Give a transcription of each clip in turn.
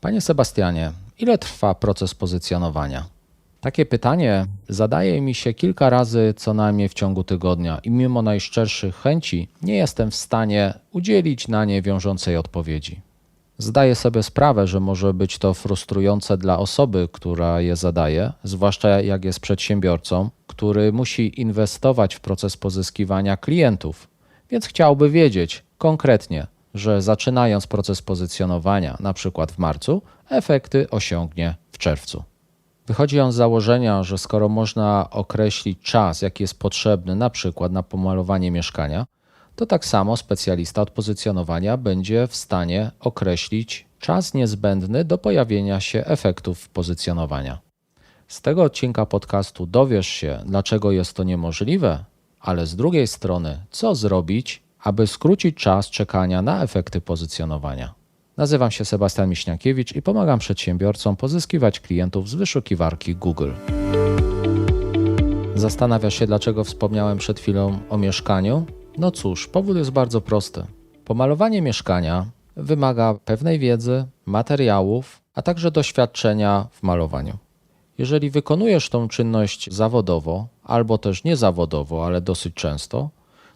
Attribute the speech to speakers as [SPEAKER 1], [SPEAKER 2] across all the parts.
[SPEAKER 1] Panie Sebastianie, ile trwa proces pozycjonowania? Takie pytanie zadaje mi się kilka razy co najmniej w ciągu tygodnia i mimo najszczerszych chęci nie jestem w stanie udzielić na nie wiążącej odpowiedzi. Zdaję sobie sprawę, że może być to frustrujące dla osoby, która je zadaje, zwłaszcza jak jest przedsiębiorcą, który musi inwestować w proces pozyskiwania klientów, więc chciałby wiedzieć konkretnie, że zaczynając proces pozycjonowania, na przykład w marcu, efekty osiągnie w czerwcu. Wychodzi on z założenia, że skoro można określić czas, jaki jest potrzebny na przykład na pomalowanie mieszkania, to tak samo specjalista od pozycjonowania będzie w stanie określić czas niezbędny do pojawienia się efektów pozycjonowania. Z tego odcinka podcastu dowiesz się, dlaczego jest to niemożliwe, ale z drugiej strony, co zrobić, aby skrócić czas czekania na efekty pozycjonowania. Nazywam się Sebastian Miśniakiewicz i pomagam przedsiębiorcom pozyskiwać klientów z wyszukiwarki Google. Zastanawiasz się, dlaczego wspomniałem przed chwilą o mieszkaniu? No cóż, powód jest bardzo prosty. Pomalowanie mieszkania wymaga pewnej wiedzy, materiałów, a także doświadczenia w malowaniu. Jeżeli wykonujesz tą czynność zawodowo, albo też niezawodowo, ale dosyć często,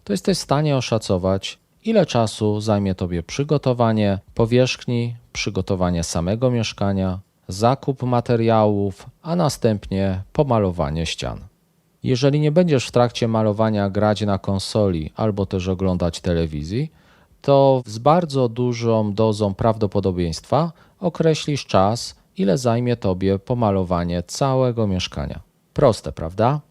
[SPEAKER 1] to jesteś w stanie oszacować, ile czasu zajmie Tobie przygotowanie powierzchni, przygotowanie samego mieszkania, zakup materiałów, a następnie pomalowanie ścian. Jeżeli nie będziesz w trakcie malowania grać na konsoli albo też oglądać telewizji, to z bardzo dużą dozą prawdopodobieństwa określisz czas, ile zajmie Tobie pomalowanie całego mieszkania. Proste, prawda?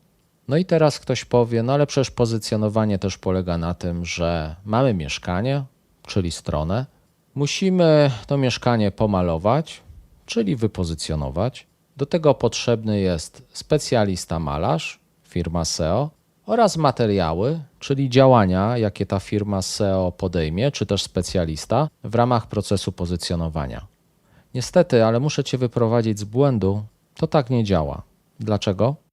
[SPEAKER 1] No i teraz ktoś powie, no ale przecież pozycjonowanie też polega na tym, że mamy mieszkanie, czyli stronę, musimy to mieszkanie pomalować, czyli wypozycjonować. Do tego potrzebny jest specjalista malarz, firma SEO oraz materiały, czyli działania, jakie ta firma SEO podejmie, czy też specjalista w ramach procesu pozycjonowania. Niestety, ale muszę Cię wyprowadzić z błędu, to tak nie działa. Dlaczego?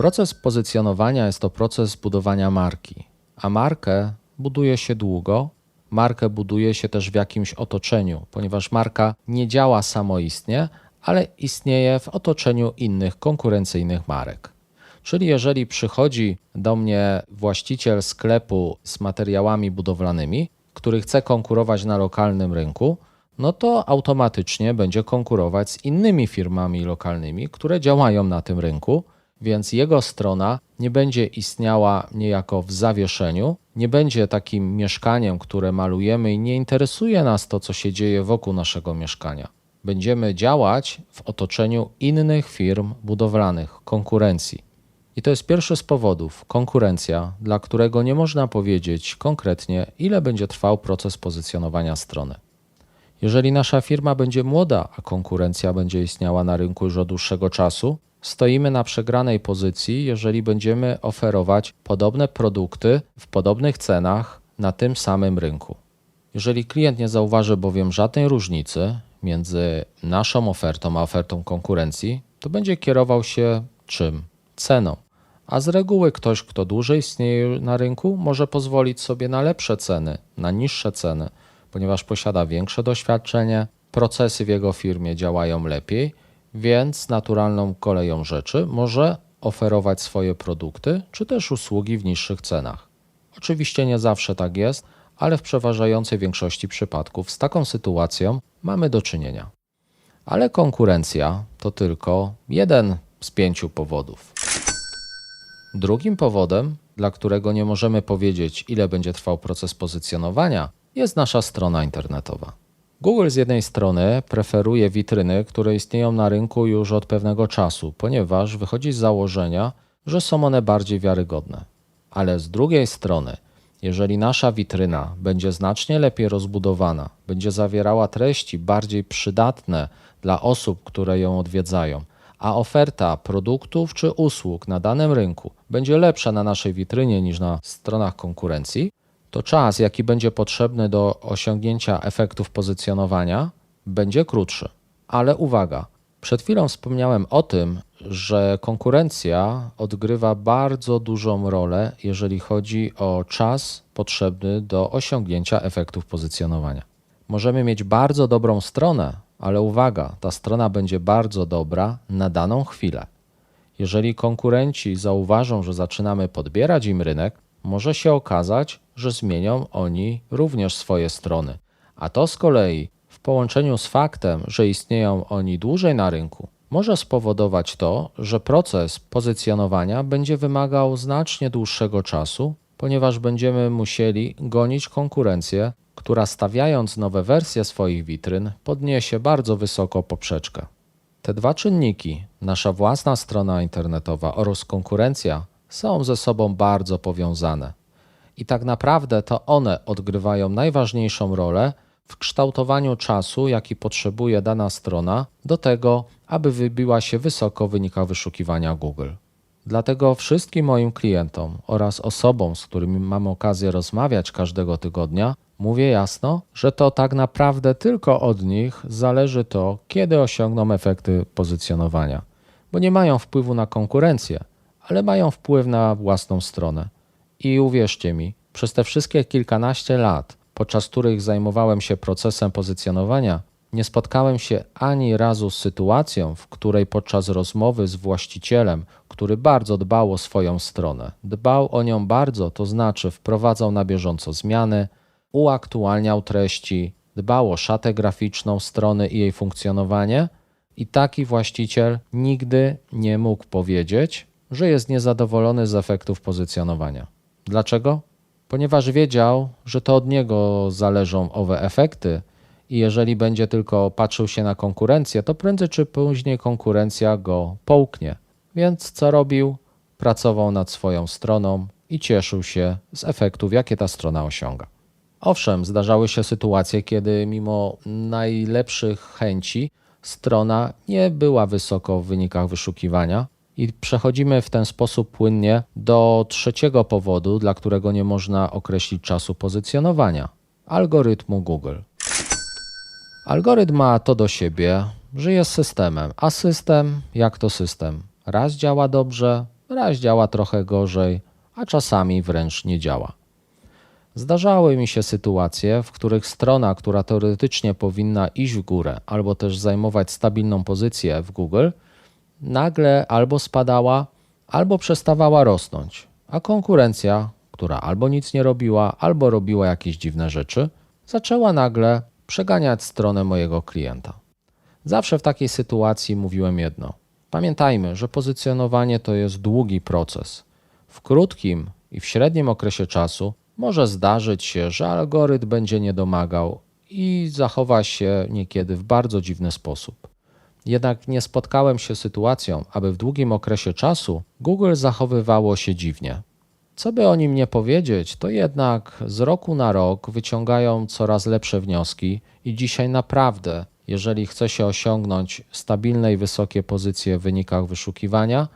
[SPEAKER 1] Proces pozycjonowania jest to proces budowania marki, a markę buduje się długo. Markę buduje się też w jakimś otoczeniu, ponieważ marka nie działa samoistnie, ale istnieje w otoczeniu innych konkurencyjnych marek. Czyli jeżeli przychodzi do mnie właściciel sklepu z materiałami budowlanymi, który chce konkurować na lokalnym rynku, no to automatycznie będzie konkurować z innymi firmami lokalnymi, które działają na tym rynku więc jego strona nie będzie istniała niejako w zawieszeniu, nie będzie takim mieszkaniem, które malujemy i nie interesuje nas to, co się dzieje wokół naszego mieszkania. Będziemy działać w otoczeniu innych firm budowlanych, konkurencji. I to jest pierwszy z powodów konkurencja, dla którego nie można powiedzieć konkretnie, ile będzie trwał proces pozycjonowania strony. Jeżeli nasza firma będzie młoda, a konkurencja będzie istniała na rynku już od dłuższego czasu, stoimy na przegranej pozycji, jeżeli będziemy oferować podobne produkty w podobnych cenach na tym samym rynku. Jeżeli klient nie zauważy bowiem żadnej różnicy między naszą ofertą a ofertą konkurencji, to będzie kierował się czym? Ceną. A z reguły ktoś, kto dłużej istnieje na rynku, może pozwolić sobie na lepsze ceny, na niższe ceny, ponieważ posiada większe doświadczenie, procesy w jego firmie działają lepiej więc naturalną koleją rzeczy może oferować swoje produkty czy też usługi w niższych cenach. Oczywiście nie zawsze tak jest, ale w przeważającej większości przypadków z taką sytuacją mamy do czynienia. Ale konkurencja to tylko jeden z pięciu powodów. Drugim powodem, dla którego nie możemy powiedzieć, ile będzie trwał proces pozycjonowania, jest nasza strona internetowa. Google z jednej strony preferuje witryny, które istnieją na rynku już od pewnego czasu, ponieważ wychodzi z założenia, że są one bardziej wiarygodne. Ale z drugiej strony, jeżeli nasza witryna będzie znacznie lepiej rozbudowana, będzie zawierała treści bardziej przydatne dla osób, które ją odwiedzają, a oferta produktów czy usług na danym rynku będzie lepsza na naszej witrynie niż na stronach konkurencji, to czas, jaki będzie potrzebny do osiągnięcia efektów pozycjonowania, będzie krótszy. Ale uwaga, przed chwilą wspomniałem o tym, że konkurencja odgrywa bardzo dużą rolę, jeżeli chodzi o czas potrzebny do osiągnięcia efektów pozycjonowania. Możemy mieć bardzo dobrą stronę, ale uwaga, ta strona będzie bardzo dobra na daną chwilę. Jeżeli konkurenci zauważą, że zaczynamy podbierać im rynek, może się okazać, że zmienią oni również swoje strony. A to z kolei w połączeniu z faktem, że istnieją oni dłużej na rynku, może spowodować to, że proces pozycjonowania będzie wymagał znacznie dłuższego czasu, ponieważ będziemy musieli gonić konkurencję, która stawiając nowe wersje swoich witryn podniesie bardzo wysoko poprzeczkę. Te dwa czynniki, nasza własna strona internetowa oraz konkurencja, są ze sobą bardzo powiązane. I tak naprawdę to one odgrywają najważniejszą rolę w kształtowaniu czasu, jaki potrzebuje dana strona do tego, aby wybiła się wysoko w wynikach wyszukiwania Google. Dlatego wszystkim moim klientom oraz osobom, z którymi mam okazję rozmawiać każdego tygodnia, mówię jasno, że to tak naprawdę tylko od nich zależy to, kiedy osiągną efekty pozycjonowania, bo nie mają wpływu na konkurencję, ale mają wpływ na własną stronę. I uwierzcie mi, przez te wszystkie kilkanaście lat, podczas których zajmowałem się procesem pozycjonowania, nie spotkałem się ani razu z sytuacją, w której podczas rozmowy z właścicielem, który bardzo dbał o swoją stronę, dbał o nią bardzo, to znaczy wprowadzał na bieżąco zmiany, uaktualniał treści, dbał o szatę graficzną strony i jej funkcjonowanie, i taki właściciel nigdy nie mógł powiedzieć, że jest niezadowolony z efektów pozycjonowania. Dlaczego? Ponieważ wiedział, że to od niego zależą owe efekty, i jeżeli będzie tylko patrzył się na konkurencję, to prędzej czy później konkurencja go połknie. Więc co robił? Pracował nad swoją stroną i cieszył się z efektów, jakie ta strona osiąga. Owszem, zdarzały się sytuacje, kiedy mimo najlepszych chęci strona nie była wysoko w wynikach wyszukiwania, i przechodzimy w ten sposób płynnie do trzeciego powodu, dla którego nie można określić czasu pozycjonowania algorytmu Google. Algorytm ma to do siebie, że jest systemem, a system, jak to system, raz działa dobrze, raz działa trochę gorzej, a czasami wręcz nie działa. Zdarzały mi się sytuacje, w których strona, która teoretycznie powinna iść w górę albo też zajmować stabilną pozycję w Google, nagle albo spadała, albo przestawała rosnąć, a konkurencja, która albo nic nie robiła, albo robiła jakieś dziwne rzeczy, zaczęła nagle przeganiać stronę mojego klienta. Zawsze w takiej sytuacji mówiłem jedno: pamiętajmy, że pozycjonowanie to jest długi proces. W krótkim i w średnim okresie czasu może zdarzyć się, że algorytm będzie nie domagał i zachowa się niekiedy w bardzo dziwny sposób. Jednak nie spotkałem się z sytuacją, aby w długim okresie czasu Google zachowywało się dziwnie. Co by o nim nie powiedzieć, to jednak z roku na rok wyciągają coraz lepsze wnioski i dzisiaj naprawdę, jeżeli chce się osiągnąć stabilne i wysokie pozycje w wynikach wyszukiwania,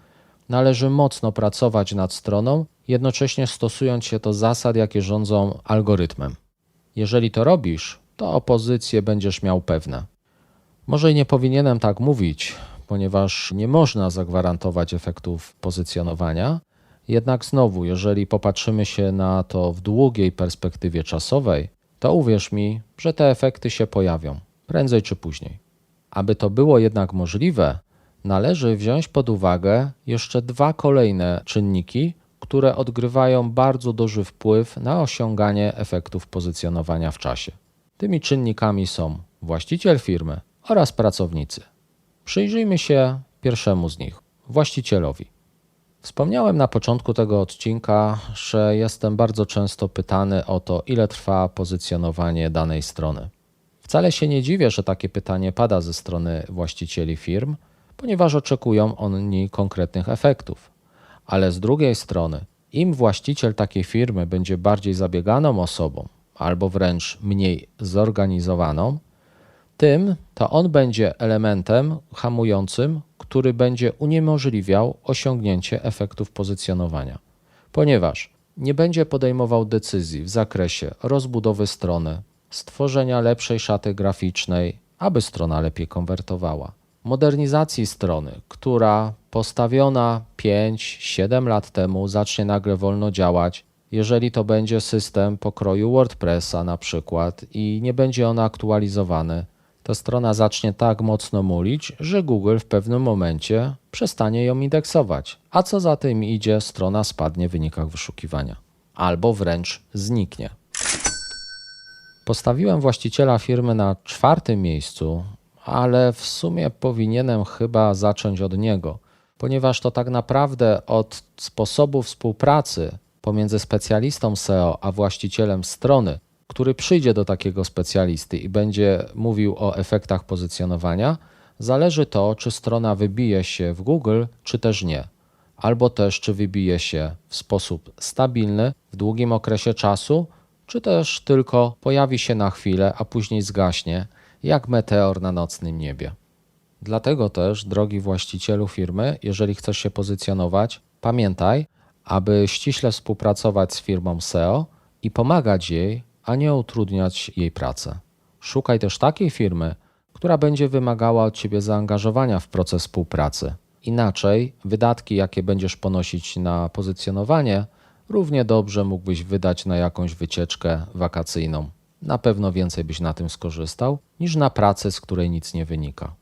[SPEAKER 1] należy mocno pracować nad stroną, jednocześnie stosując się do zasad, jakie rządzą algorytmem. Jeżeli to robisz, to opozycję będziesz miał pewne. Może i nie powinienem tak mówić, ponieważ nie można zagwarantować efektów pozycjonowania, jednak znowu, jeżeli popatrzymy się na to w długiej perspektywie czasowej, to uwierz mi, że te efekty się pojawią, prędzej czy później. Aby to było jednak możliwe, należy wziąć pod uwagę jeszcze dwa kolejne czynniki, które odgrywają bardzo duży wpływ na osiąganie efektów pozycjonowania w czasie. Tymi czynnikami są właściciel firmy oraz pracownicy. Przyjrzyjmy się pierwszemu z nich właścicielowi. Wspomniałem na początku tego odcinka, że jestem bardzo często pytany o to, ile trwa pozycjonowanie danej strony. Wcale się nie dziwię, że takie pytanie pada ze strony właścicieli firm, ponieważ oczekują oni konkretnych efektów. Ale z drugiej strony, im właściciel takiej firmy będzie bardziej zabieganą osobą, albo wręcz mniej zorganizowaną, tym to on będzie elementem hamującym, który będzie uniemożliwiał osiągnięcie efektów pozycjonowania, ponieważ nie będzie podejmował decyzji w zakresie rozbudowy strony, stworzenia lepszej szaty graficznej, aby strona lepiej konwertowała, modernizacji strony, która postawiona 5-7 lat temu zacznie nagle wolno działać, jeżeli to będzie system pokroju WordPressa na przykład i nie będzie on aktualizowany, ta strona zacznie tak mocno mulić, że Google w pewnym momencie przestanie ją indeksować, a co za tym idzie, strona spadnie w wynikach wyszukiwania albo wręcz zniknie. Postawiłem właściciela firmy na czwartym miejscu, ale w sumie powinienem chyba zacząć od niego, ponieważ to tak naprawdę od sposobu współpracy pomiędzy specjalistą SEO a właścicielem strony, który przyjdzie do takiego specjalisty i będzie mówił o efektach pozycjonowania, zależy to, czy strona wybije się w Google, czy też nie, albo też czy wybije się w sposób stabilny w długim okresie czasu, czy też tylko pojawi się na chwilę, a później zgaśnie, jak meteor na nocnym niebie. Dlatego też, drogi właścicielu firmy, jeżeli chcesz się pozycjonować, pamiętaj, aby ściśle współpracować z firmą SEO i pomagać jej, a nie utrudniać jej pracę. Szukaj też takiej firmy, która będzie wymagała od ciebie zaangażowania w proces współpracy. Inaczej, wydatki, jakie będziesz ponosić na pozycjonowanie, równie dobrze mógłbyś wydać na jakąś wycieczkę wakacyjną. Na pewno więcej byś na tym skorzystał niż na pracę, z której nic nie wynika.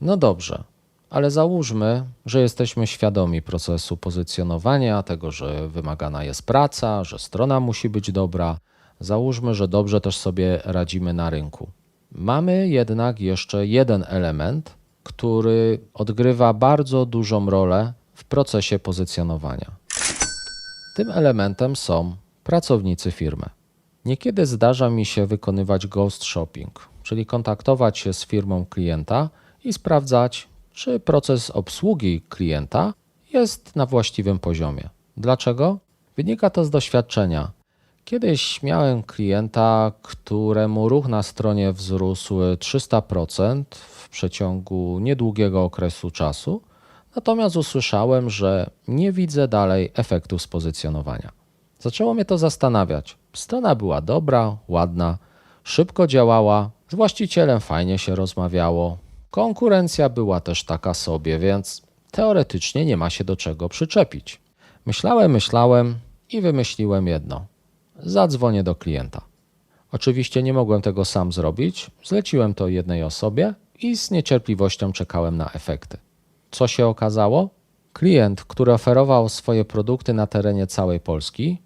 [SPEAKER 1] No dobrze, ale załóżmy, że jesteśmy świadomi procesu pozycjonowania, tego, że wymagana jest praca, że strona musi być dobra. Załóżmy, że dobrze też sobie radzimy na rynku. Mamy jednak jeszcze jeden element, który odgrywa bardzo dużą rolę w procesie pozycjonowania. Tym elementem są pracownicy firmy. Niekiedy zdarza mi się wykonywać ghost shopping, czyli kontaktować się z firmą klienta i sprawdzać, czy proces obsługi klienta jest na właściwym poziomie. Dlaczego? Wynika to z doświadczenia. Kiedyś miałem klienta, któremu ruch na stronie wzrósł 300% w przeciągu niedługiego okresu czasu, natomiast usłyszałem, że nie widzę dalej efektu z pozycjonowania. Zaczęło mnie to zastanawiać. Strona była dobra, ładna, szybko działała, z właścicielem fajnie się rozmawiało, Konkurencja była też taka sobie, więc teoretycznie nie ma się do czego przyczepić. Myślałem, myślałem i wymyśliłem jedno: zadzwonię do klienta. Oczywiście nie mogłem tego sam zrobić, zleciłem to jednej osobie i z niecierpliwością czekałem na efekty. Co się okazało? Klient, który oferował swoje produkty na terenie całej Polski,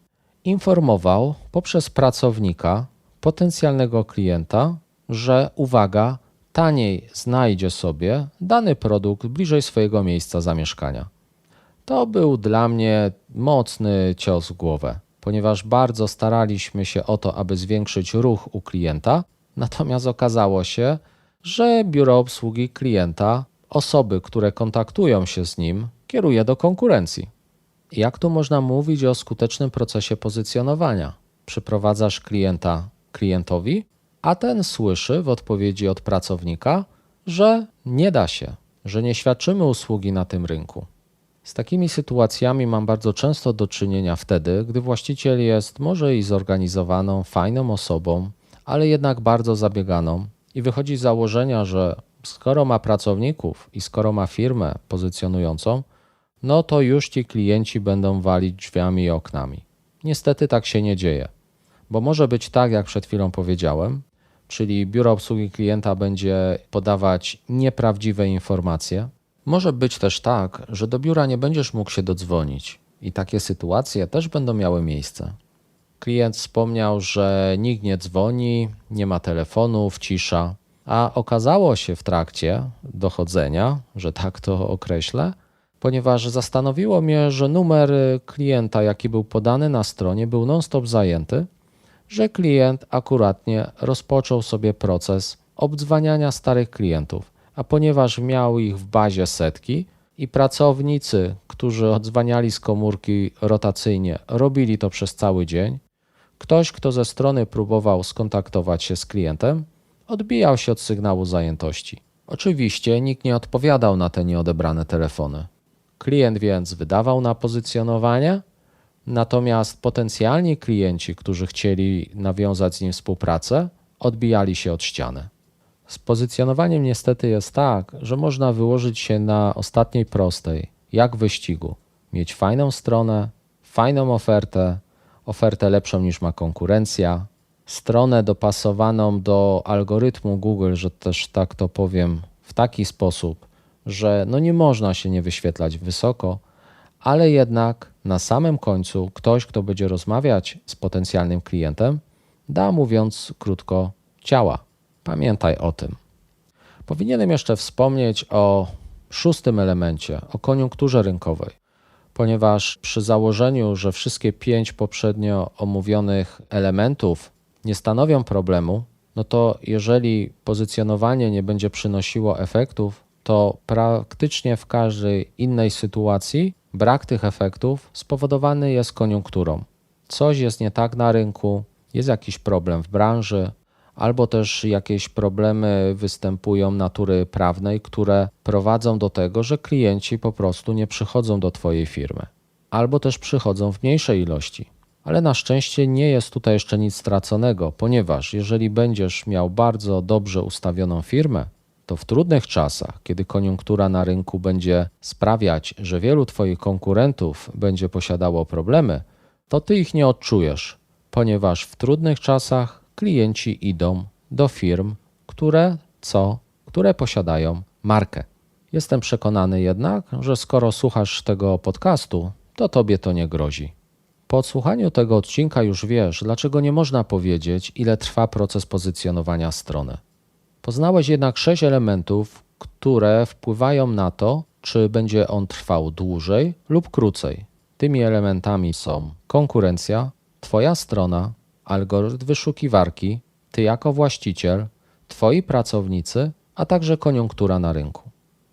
[SPEAKER 1] informował poprzez pracownika potencjalnego klienta, że uwaga, taniej znajdzie sobie dany produkt bliżej swojego miejsca zamieszkania. To był dla mnie mocny cios w głowę, ponieważ bardzo staraliśmy się o to, aby zwiększyć ruch u klienta, natomiast okazało się, że biuro obsługi klienta, osoby, które kontaktują się z nim, kieruje do konkurencji. Jak tu można mówić o skutecznym procesie pozycjonowania? Przyprowadzasz klienta klientowi, a ten słyszy w odpowiedzi od pracownika, że nie da się, że nie świadczymy usługi na tym rynku. Z takimi sytuacjami mam bardzo często do czynienia wtedy, gdy właściciel jest może i zorganizowaną, fajną osobą, ale jednak bardzo zabieganą i wychodzi z założenia, że skoro ma pracowników i skoro ma firmę pozycjonującą, no to już ci klienci będą walić drzwiami i oknami. Niestety tak się nie dzieje, bo może być tak, jak przed chwilą powiedziałem, czyli biuro obsługi klienta będzie podawać nieprawdziwe informacje. Może być też tak, że do biura nie będziesz mógł się dodzwonić i takie sytuacje też będą miały miejsce. Klient wspomniał, że nikt nie dzwoni, nie ma telefonów, cisza, a okazało się w trakcie dochodzenia, że tak to określę, ponieważ zastanowiło mnie, że numer klienta, jaki był podany na stronie, był non-stop zajęty że klient akuratnie rozpoczął sobie proces obdzwaniania starych klientów, a ponieważ miał ich w bazie setki i pracownicy, którzy odzwaniali z komórki rotacyjnie, robili to przez cały dzień, ktoś, kto ze strony próbował skontaktować się z klientem, odbijał się od sygnału zajętości. Oczywiście nikt nie odpowiadał na te nieodebrane telefony. Klient więc wydawał na pozycjonowanie, Natomiast potencjalni klienci, którzy chcieli nawiązać z nim współpracę, odbijali się od ściany. Z pozycjonowaniem niestety jest tak, że można wyłożyć się na ostatniej prostej, jak w wyścigu. Mieć fajną stronę, fajną ofertę, ofertę lepszą niż ma konkurencja, stronę dopasowaną do algorytmu Google, że też tak to powiem, w taki sposób, że no nie można się nie wyświetlać wysoko, ale jednak na samym końcu ktoś, kto będzie rozmawiać z potencjalnym klientem, da mówiąc krótko ciała. Pamiętaj o tym. Powinienem jeszcze wspomnieć o szóstym elemencie, o koniunkturze rynkowej, ponieważ przy założeniu, że wszystkie pięć poprzednio omówionych elementów nie stanowią problemu, no to jeżeli pozycjonowanie nie będzie przynosiło efektów, to praktycznie w każdej innej sytuacji brak tych efektów spowodowany jest koniunkturą. Coś jest nie tak na rynku, jest jakiś problem w branży, albo też jakieś problemy występują natury prawnej, które prowadzą do tego, że klienci po prostu nie przychodzą do Twojej firmy, albo też przychodzą w mniejszej ilości. Ale na szczęście nie jest tutaj jeszcze nic straconego, ponieważ jeżeli będziesz miał bardzo dobrze ustawioną firmę, to w trudnych czasach, kiedy koniunktura na rynku będzie sprawiać, że wielu Twoich konkurentów będzie posiadało problemy, to Ty ich nie odczujesz, ponieważ w trudnych czasach klienci idą do firm, które co? Które posiadają markę. Jestem przekonany jednak, że skoro słuchasz tego podcastu, to Tobie to nie grozi. Po odsłuchaniu tego odcinka już wiesz, dlaczego nie można powiedzieć, ile trwa proces pozycjonowania strony. Poznałeś jednak sześć elementów, które wpływają na to, czy będzie on trwał dłużej lub krócej. Tymi elementami są konkurencja, Twoja strona, algorytm wyszukiwarki, Ty jako właściciel, Twoi pracownicy, a także koniunktura na rynku.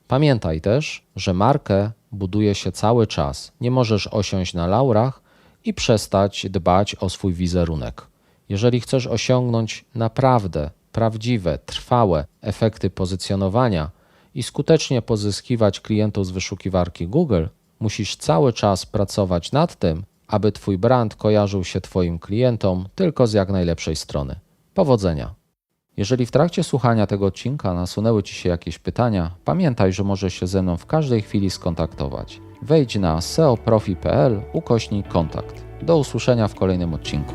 [SPEAKER 1] Pamiętaj też, że markę buduje się cały czas. Nie możesz osiąść na laurach i przestać dbać o swój wizerunek. Jeżeli chcesz osiągnąć naprawdę prawdziwe, trwałe efekty pozycjonowania i skutecznie pozyskiwać klientów z wyszukiwarki Google, musisz cały czas pracować nad tym, aby Twój brand kojarzył się Twoim klientom tylko z jak najlepszej strony. Powodzenia! Jeżeli w trakcie słuchania tego odcinka nasunęły Ci się jakieś pytania, pamiętaj, że możesz się ze mną w każdej chwili skontaktować. Wejdź na seoprofi.pl ukośnij kontakt. Do usłyszenia w kolejnym odcinku.